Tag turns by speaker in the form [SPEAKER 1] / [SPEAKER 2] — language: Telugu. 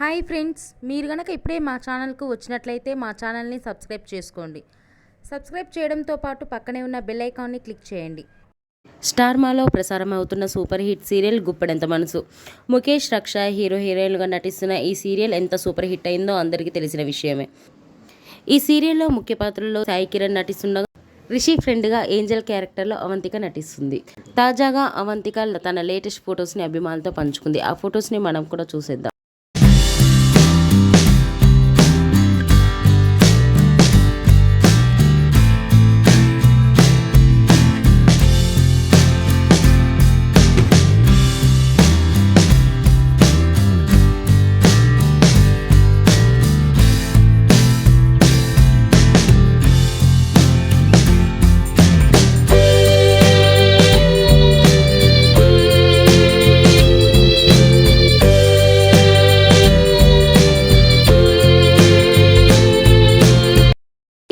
[SPEAKER 1] హాయ్ ఫ్రెండ్స్ మీరు గనక ఇప్పుడే మా ఛానల్కు వచ్చినట్లయితే మా ఛానల్ని సబ్స్క్రైబ్ చేసుకోండి. సబ్స్క్రైబ్ చేయడంతో పాటు పక్కనే ఉన్న బెల్ ఐకాన్ని క్లిక్ చేయండి.
[SPEAKER 2] స్టార్మాలో ప్రసారం అవుతున్న సూపర్ హిట్ సీరియల్ గుప్పడెంత మనసు. ముఖేష్ రక్ష హీరో హీరోయిన్లుగా నటిస్తున్న ఈ సీరియల్ ఎంత సూపర్ హిట్ అయిందో అందరికీ తెలిసిన విషయమే. ఈ సీరియల్లో ముఖ్య పాత్రలో సాయి కిరణ్ నటిస్తుండగా రిషి ఫ్రెండ్గా ఏంజల్ క్యారెక్టర్లో అవంతిక నటిస్తుంది. తాజాగా అవంతిక తన లేటెస్ట్ ఫొటోస్ని అభిమానులతో పంచుకుంది. ఆ ఫొటోస్ని మనం కూడా చూసేద్దాం.